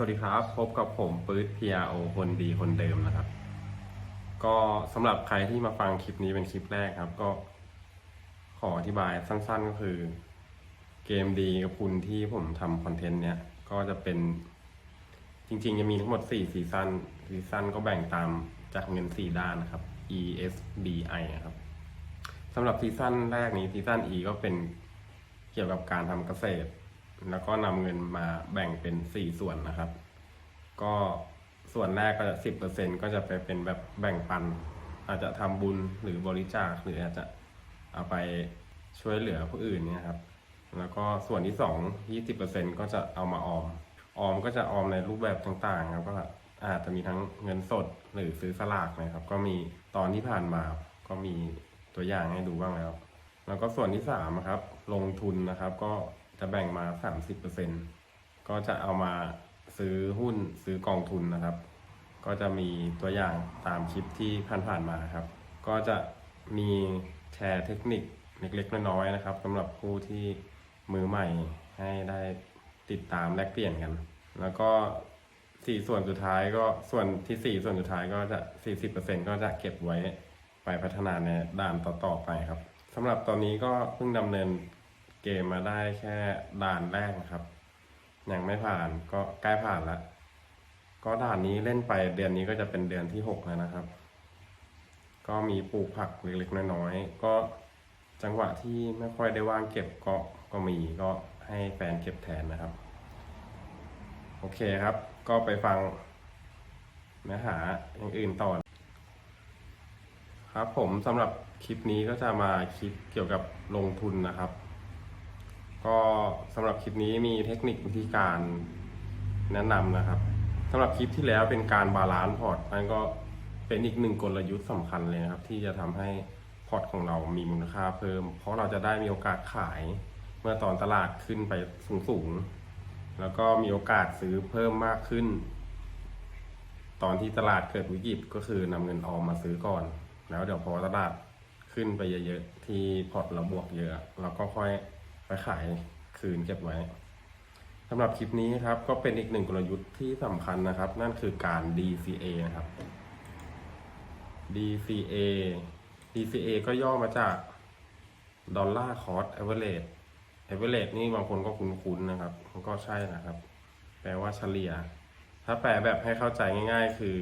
สวัสดีครับ พบกับผมปื๊ด PRO คนดีคนเดิมนะครับ ก็สำหรับใครที่มาฟังคลิปนี้เป็นคลิปแรกครับ ก็ขออธิบายสั้นๆก็คือ เกมดีกับคุณที่ผมทำคอนเทนต์เนี้ย ก็จะเป็นจริงๆ จะมีทั้งหมด 4 ซีซันซีซันก็แบ่งตามจากเงิน 4 ด้านนะครับ E S B I นะครับสำหรับซีซั่นแรกนี้ซีซั่น E ก็เป็นเกี่ยวกับการทำเกษตร แล้วก็นำเงินมาแบ่งเป็น 4 ส่วนนะครับ ก็ส่วนแรกก็จะสิบเปอร์เซ็นก็จะไปเป็นแบบแบ่งปัน อาจจะทำบุญหรือบริจาคหรืออาจจะเอาไปช่วยเหลือผู้อื่นเนี่ยครับ แล้วก็ส่วนที่สองยี่สิบเปอร์เซ็นก็จะเอามาออม ออมก็จะออมในรูปแบบต่างๆครับก็อาจจะมีทั้งเงินสดหรือซื้อสลากนะครับ ก็มีตอนที่ผ่านมาก็มีตัวอย่างให้ดูบ้างแล้ว แล้วก็ส่วนที่สามครับ ลงทุนนะครับ ก็ จะแบ่งมาสามสิบเปอร์เซ็นก็จะเอามาซื้อหุ้นซื้อกองทุนนะครับ ก็จะมีตัวอย่างตามคลิปที่ผ่านๆมาครับ ก็จะมีแชร์เทคนิคเล็กๆน้อยๆนะครับสำหรับผู้ที่มือใหม่ให้ได้ติดตามแลกเปลี่ยนกัน แล้วก็สี่ส่วนสุดท้ายก็ส่วนที่สี่ส่วนสุดท้ายก็จะสี่สิบเปอร์เซ็นก็จะเก็บไว้ไปพัฒนาในด่านต่อๆไปครับสำหรับตอนนี้ก็เพิ่งดำเนิน เกมมาได้แค่ด่านแรกนะครับ ยังไม่ผ่านก็ใกล้ผ่านล้วก็ด่านนี้เล่นไปเดือนนี้ก็จะเป็นเดือนที่หกแล้วนะครับ ก็มีปลูกผักเล็กๆน้อยๆก็จังหวะที่ไม่ค่อยได้ว่างเก็บก็ก็มีก็ให้แฟนเก็บแทนนะครับ โอเคครับ ก็ไปฟังเนื้อหาอย่างอื่นต่อครับผมสำหรับคลิปนี้ก็จะมาคลิปเกี่ยวกับลงทุนนะครับ ก็สำหรับคลิปนี้มีเทคนิควิธีการแนะนำนะครับสำหรับคลิปที่แล้วเป็นการบาลานซ์พอร์ตนั่นก็เป็นอีกหนึ่งกลยุทธ์สำคัญเลยนะครับ ที่จะทำให้พอร์ตของเรามีมูลค่าเพิ่ม เพราะเราจะได้มีโอกาสขายเมื่อตอนตลาดขึ้นไปสูงๆ แล้วก็มีโอกาสซื้อเพิ่มมากขึ้น ตอนที่ตลาดเกิดวิกฤตก็คือนำเงินออมมาซื้อก่อน แล้วเดี๋ยวพอตลาดขึ้นไปเยอะๆ ที่พอร์ตเราบวกเยอะเราก็ค่อย ไปขายคืนเก็บไว้สำหรับคลิปนี้ครับ ก็เป็นอีกหนึ่งกลยุทธ์ที่สำคัญนะครับ นั่นคือการ DCA นะครับ DCA DCA ก็ย่อมาจาก Dollar Cost Average Average นี่บางคนก็คุ้นๆนะครับมันก็ใช่นะครับ แปลว่าเฉลี่ย ถ้าแปลแบบให้เข้าใจง่าย ๆ คือ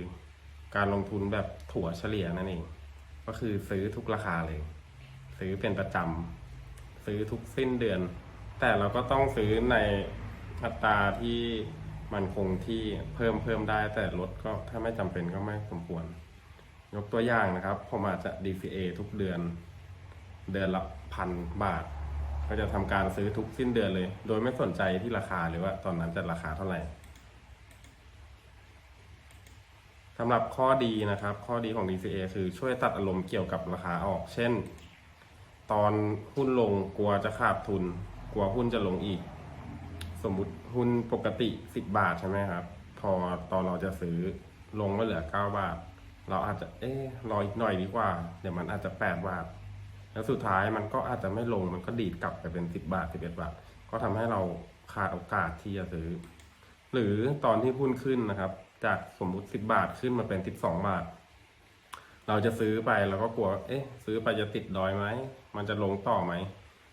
การลงทุนแบบถั่วเฉลี่ยนั่นเอง ก็คือซื้อทุกราคาเลย ซื้อเป็นประจำ ซื้อทุกสิ้นเดือน แต่เราก็ต้องซื้อในอัตราที่มันคงที่เพิ่มเพิ่มได้ แต่ลดก็ถ้าไม่จำเป็นก็ไม่สมควร ยกตัวอย่างนะครับ ผมอาจจะ DCA ทุกเดือน เดือนละพันบาท ก็จะทำการซื้อทุกสิ้นเดือนเลย โดยไม่สนใจที่ราคาหรือว่าตอนนั้นจะราคาเท่าไหร่สำหรับข้อดีนะครับ ข้อดีของ DCA คือช่วยตัดอารมณ์เกี่ยวกับราคาออก เช่น ตอนหุ้นลงกลัวจะขาดทุน กลัวหุ้นจะลงอีก สมมุติหุ้นปกติ 10 บาทใช่ไหมครับ พอตอนเราจะซื้อลงมาเหลือ 9 บาท เราอาจจะเอ๊ะรออีกหน่อยดีกว่า เดี๋ยวมันอาจจะ 8 บาท แล้วสุดท้ายมันก็อาจจะไม่ลงมันก็ดีดกลับไปเป็น 10 บาท 11 บาท ก็ทำให้เราขาดโอกาสที่จะซื้อ หรือตอนที่หุ้นขึ้นนะครับ จากสมมุติ 10 บาทขึ้นมาเป็น 12 บาท เราจะซื้อไปเราก็กลัว เอ๊ะ ซื้อไปจะติดดอยไหม มันจะลงต่อไหม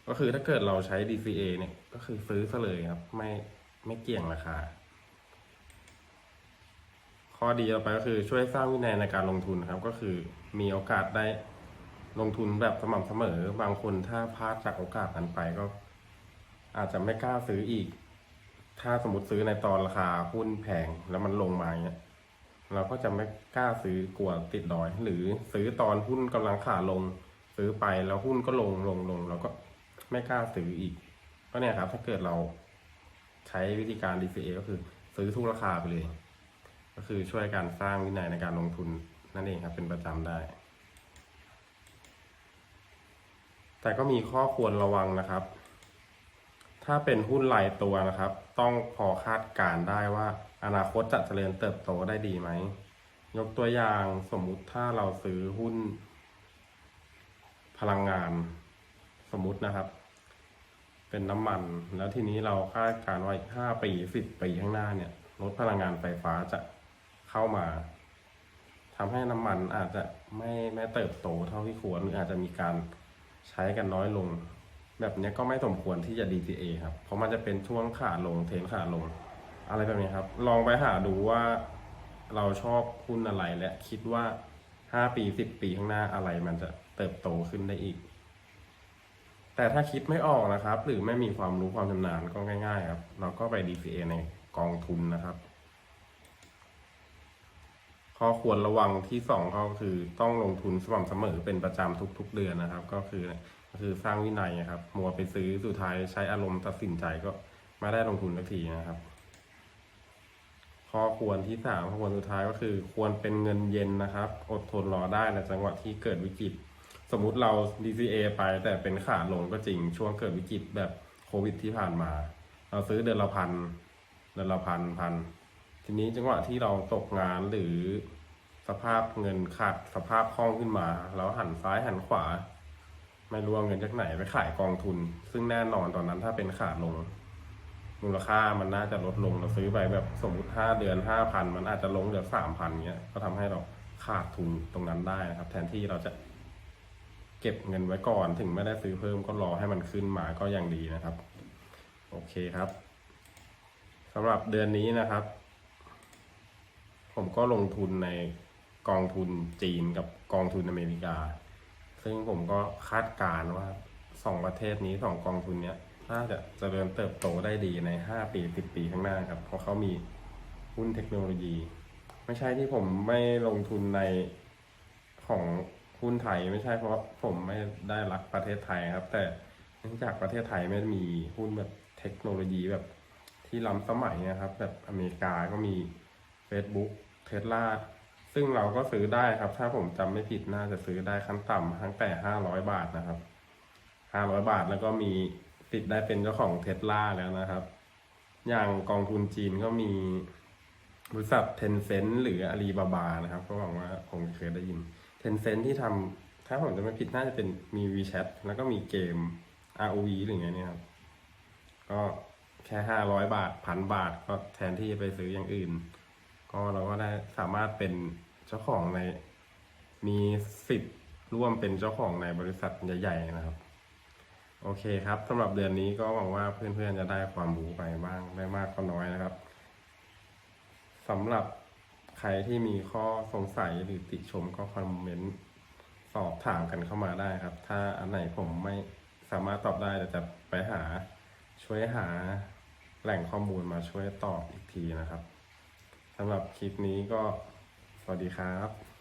ก็คือถ้าเกิดเราใช้ DCA เนี่ย ก็คือซื้อซะเลยครับ ไม่ไม่เกี่ยงราคา ข้อดีต่อไปก็คือช่วยสร้างวินัยในการลงทุนครับ ก็คือมีโอกาสได้ลงทุนแบบสม่ำเสมอ บางคนถ้าพลาดจากโอกาสนั้นไปก็ อาจจะไม่กล้าซื้ออีก ถ้าสมมติซื้อในตอนราคาหุ้นแพงแล้วมันลงมาเนี่ย เราก็จะไม่กล้าซื้อกลัวติดดอย หรือซื้อตอนหุ้นกำลังขาลง ซื้อไปแล้วหุ้นก็ลงลงลงเราก็ไม่กล้าซื้ออีกก็เนี่ยครับ ถ้าเกิดเราใช้วิธีการ DCA ก็คือ ซื้อทุกราคาไปเลย ก็คือช่วยการสร้างวินัยในการลงทุนนั่นเองครับ เป็นประจำได้ แต่ก็มีข้อควรระวังนะครับ ถ้าเป็นหุ้นรายตัวนะครับ ต้องพอคาดการได้ว่า อนาคตจะเจริญเติบโตได้ดีไหม ยกตัวอย่างสมมุติถ้าเราซื้อหุ้น พลังงานสมมุตินะครับ เป็นน้ำมัน แล้วทีนี้เราคาดการณ์ว่าอีกห้าปีสิบปีข้างหน้าเนี่ยลดพลังงานไฟฟ้าจะเข้ามาทำให้น้ำมันอาจจะไม่ไม่เติบโตเท่าที่ควรหรืออาจจะมีการใช้กันน้อยลง แบบนี้ก็ไม่สมควรที่จะ DCA ครับ เพราะมันจะเป็นช่วงขาลงเทนขาลง อะไรแบบนี้ครับ ลองไปหาดูว่าเราชอบหุ้นอะไรและคิดว่าห้าปีสิบปีข้างหน้าอะไรมันจะเติบโตขึ้นได้อีก แต่ถ้าคิดไม่ออกนะครับ หรือไม่มีความรู้ความชำนาญก็ง่าย ๆ ครับ เราก็ไป DCA ในกองทุนนะครับ ข้อควรระวังที่สองก็คือต้องลงทุนสม่ำเสมอเป็นประจำทุก ๆ เดือนนะครับ ก็คือก็คือสร้างวินัยครับ มัวไปซื้อสุดท้ายใช้อารมณ์ตัดสินใจก็ไม่ได้ลงทุนสักทีนะครับ ข้อควรที่สามข้อควรสุดท้ายก็คือ ควรเป็นเงินเย็นนะครับ อดทนรอได้ในจังหวะที่เกิดวิกฤต สมมุติเรา DCA ไปแต่เป็นขาลงก็จริงช่วงเกิดวิกฤตแบบโควิดที่ผ่านมา เราซื้อเดือนละพันเดือนละพันพันทีนี้จังหวะที่เราตกงานหรือสภาพเงินขาดสภาพคล่องขึ้นมา แล้วหันซ้ายหันขวา ไม่รู้เอาเงินจากไหนไปขายกองทุน ซึ่งแน่นอนตอนนั้นถ้าเป็นขาลง มูลค่ามันน่าจะลดลงเราซื้อไปแบบสมมติห้าเดือนห้าพันมันอาจจะลงเหลือสามพันเงี้ยก็ทำให้เราขาดทุนตรงนั้นได้นะครับ แทนที่เราจะเก็บเงินไว้ก่อนถึงไม่ได้ซื้อเพิ่มก็รอให้มันขึ้นมาก็ยังดีนะครับ โอเคครับสำหรับเดือนนี้นะครับ ผมก็ลงทุนในกองทุนจีนกับกองทุนอเมริกา ซึ่งผมก็คาดการณ์ว่าสองประเทศนี้สองกองทุนเนี้ย น่าจะเจริญเติบโตได้ดีในห้าปีสิบปีข้างหน้าครับ เพราะเขามีหุ้นเทคโนโลยี ไม่ใช่ที่ผมไม่ลงทุนในของหุ้นไทยไม่ใช่เพราะผมไม่ได้รักประเทศไทยครับ แต่เนื่องจากประเทศไทยไม่มีหุ้นแบบเทคโนโลยีแบบที่ล้ำสมัยนะครับ แบบอเมริกาก็มี Facebook เทสลาซึ่งเราก็ซื้อได้ครับ ถ้าผมจำไม่ผิดน่าจะซื้อได้ขั้นต่ำตั้งแต่ห้าร้อยบาทนะครับห้าร้อยบาทแล้วก็มี ติดได้เป็นเจ้าของเทสลาแล้วนะครับ อย่างกองทุนจีนก็มีบริษัทเทนเซ็นหรืออาลีบาบานะครับ ก็หวังว่าคงเคยได้ยินเทนเซ็นที่ทำถ้าผมจะไม่ผิดน่าจะเป็นมี WeChat แล้วก็มีเกม ROV หรือไงเนี่ยครับ ก็แค่ห้าร้อยบาทพันบาทก็แทนที่จะไปซื้ออย่างอื่น ก็เราก็ได้สามารถเป็นเจ้าของในมีสิทธิ์ร่วมเป็นเจ้าของในบริษัทใหญ่ ๆ นะครับ โอเคครับสำหรับเดือนนี้ก็หวังว่าเพื่อนๆจะได้ความรู้ไปบ้างไม่มากก็น้อยนะครับสำหรับใครที่มีข้อสงสัยหรือติชมก็คอมเมนต์สอบถามกันเข้ามาได้ครับ ถ้าอันไหนผมไม่สามารถตอบได้เดี๋ยวจะไปหาช่วยหาแหล่งข้อมูลมาช่วยตอบอีกทีนะครับสำหรับคลิปนี้ก็สวัสดีครับ